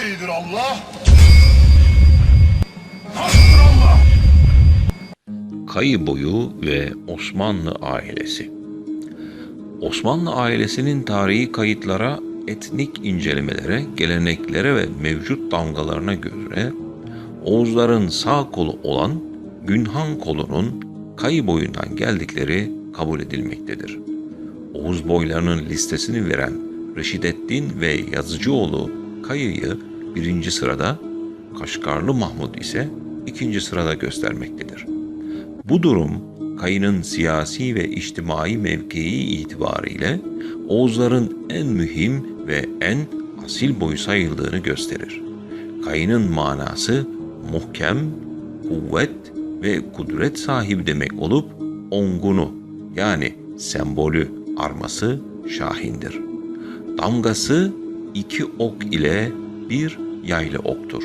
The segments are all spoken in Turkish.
daha iyidir Allah. Hasbunallah. Kayı boyu ve Osmanlı ailesi. Osmanlı ailesinin tarihi kayıtlara, etnik incelemelere, geleneklere ve mevcut damgalarına göre Oğuzların sağ kolu olan Günhan kolunun Kayı boyundan geldikleri kabul edilmektedir. Oğuz boylarının listesini veren Reşidettin ve Yazıcıoğlu Kayı'yı birinci sırada, Kaşgarlı Mahmud ise ikinci sırada göstermektedir. Bu durum Kayı'nın siyasi ve içtimai mevkii itibariyle Oğuzların en mühim ve en asil boyu sayıldığını gösterir. Kayı'nın manası muhkem, kuvvet ve kudret sahibi demek olup ongunu yani sembolü arması şahindir. Damgası iki ok ile bir yaylı oktur.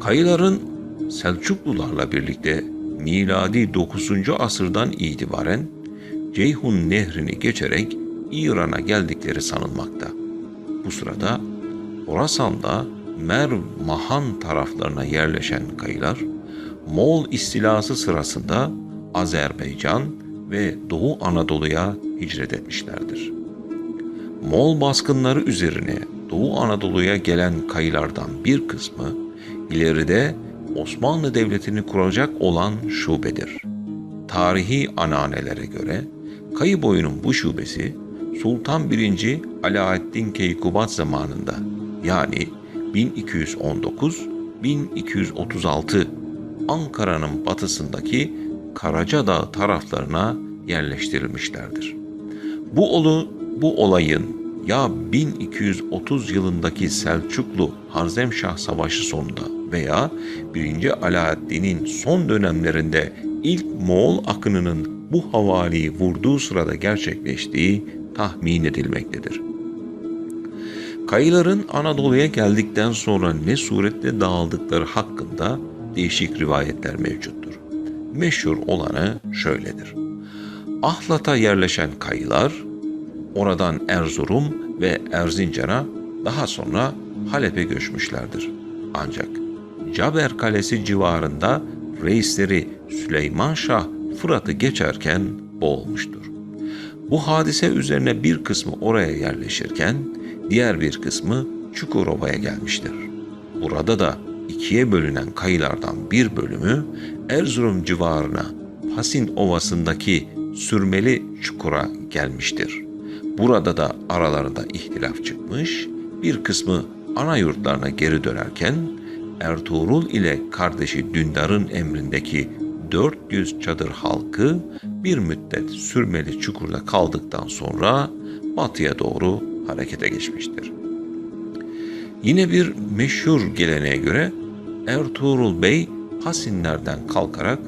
Kayıların Selçuklularla birlikte miladi 9. asırdan itibaren Ceyhun Nehri'ni geçerek İran'a geldikleri sanılmakta. Bu sırada Horasan'da Merv Mahan taraflarına yerleşen kayılar, Moğol istilası sırasında Azerbaycan ve Doğu Anadolu'ya hicret etmişlerdir. Moğol baskınları üzerine Doğu Anadolu'ya gelen kayılardan bir kısmı ileride Osmanlı Devleti'ni kuracak olan şubedir. Tarihi ananelere göre Kayı boyunun bu şubesi Sultan 1. Alaaddin Keykubat zamanında yani 1219-1236 Ankara'nın batısındaki Karacadağ taraflarına yerleştirilmişlerdir. Bu olu bu olayın ya 1230 yılındaki Selçuklu Harzemşah Savaşı sonunda veya 1. Alaaddin'in son dönemlerinde ilk Moğol akınının bu havaliyi vurduğu sırada gerçekleştiği tahmin edilmektedir. Kayıların Anadolu'ya geldikten sonra ne suretle dağıldıkları hakkında değişik rivayetler mevcuttur. Meşhur olanı şöyledir. Ahlat'a yerleşen kayılar, oradan Erzurum ve Erzincan'a daha sonra Halep'e göçmüşlerdir. Ancak Caber Kalesi civarında reisleri Süleyman Şah Fırat'ı geçerken boğulmuştur. Bu hadise üzerine bir kısmı oraya yerleşirken diğer bir kısmı Çukurova'ya gelmiştir. Burada da ikiye bölünen kayılardan bir bölümü Erzurum civarına Pasin Ovası'ndaki Sürmeli Çukur'a gelmiştir. Burada da aralarında ihtilaf çıkmış, bir kısmı ana yurtlarına geri dönerken Ertuğrul ile kardeşi Dündar'ın emrindeki 400 çadır halkı bir müddet sürmeli çukurda kaldıktan sonra batıya doğru harekete geçmiştir. Yine bir meşhur geleneğe göre Ertuğrul Bey Pasinlerden kalkarak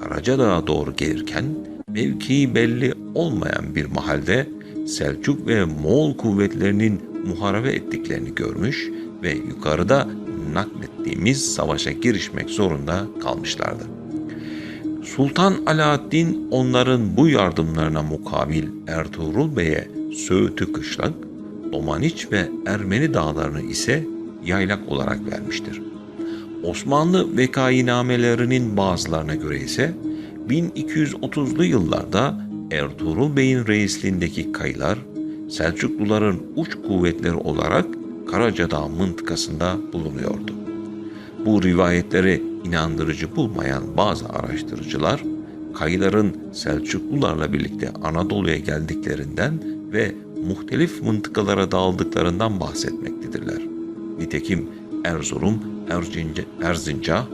Karacadağ'a doğru gelirken mevkii belli olmayan bir mahalde Selçuk ve Moğol kuvvetlerinin muharebe ettiklerini görmüş ve yukarıda naklettiğimiz savaşa girişmek zorunda kalmışlardı. Sultan Alaaddin onların bu yardımlarına mukabil Ertuğrul Bey'e Söğüt'ü kışlak, Domaniç ve Ermeni dağlarını ise yaylak olarak vermiştir. Osmanlı vekainamelerinin bazılarına göre ise 1230'lu yıllarda Ertuğrul Bey'in reisliğindeki kayılar Selçukluların uç kuvvetleri olarak Karacadağ mıntıkasında bulunuyordu. Bu rivayetleri inandırıcı bulmayan bazı araştırıcılar kayıların Selçuklularla birlikte Anadolu'ya geldiklerinden ve muhtelif mıntıkalara dağıldıklarından bahsetmektedirler. Nitekim Erzurum, Erzinca, Erzinca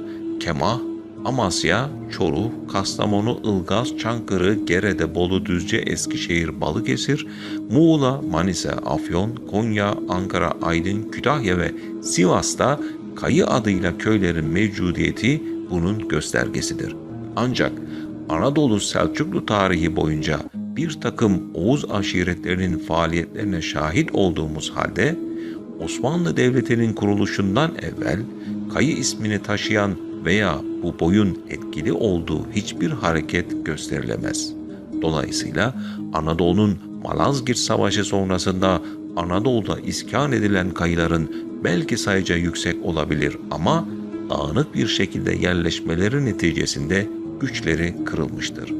Kemah, Amasya, Çoruh, Kastamonu, Ilgaz, Çankırı, Gerede, Bolu, Düzce, Eskişehir, Balıkesir, Muğla, Manisa, Afyon, Konya, Ankara, Aydın, Kütahya ve Sivas'ta Kayı adıyla köylerin mevcudiyeti bunun göstergesidir. Ancak Anadolu Selçuklu tarihi boyunca bir takım Oğuz aşiretlerinin faaliyetlerine şahit olduğumuz halde Osmanlı Devleti'nin kuruluşundan evvel Kayı ismini taşıyan veya bu boyun etkili olduğu hiçbir hareket gösterilemez. Dolayısıyla Anadolu'nun Malazgirt Savaşı sonrasında Anadolu'da iskan edilen kayıların belki sayıca yüksek olabilir ama dağınık bir şekilde yerleşmeleri neticesinde güçleri kırılmıştır.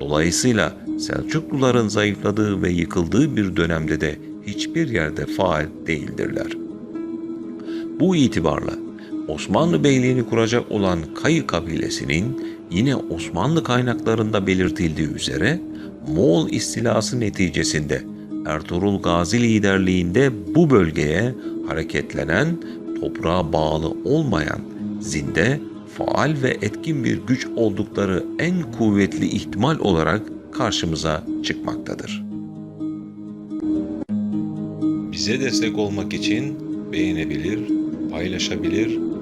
Dolayısıyla Selçukluların zayıfladığı ve yıkıldığı bir dönemde de hiçbir yerde faal değildirler. Bu itibarla Osmanlı Beyliğini kuracak olan Kayı kabilesinin yine Osmanlı kaynaklarında belirtildiği üzere Moğol istilası neticesinde Ertuğrul Gazi liderliğinde bu bölgeye hareketlenen, toprağa bağlı olmayan zinde faal ve etkin bir güç oldukları en kuvvetli ihtimal olarak karşımıza çıkmaktadır. Bize destek olmak için beğenebilir, paylaşabilir,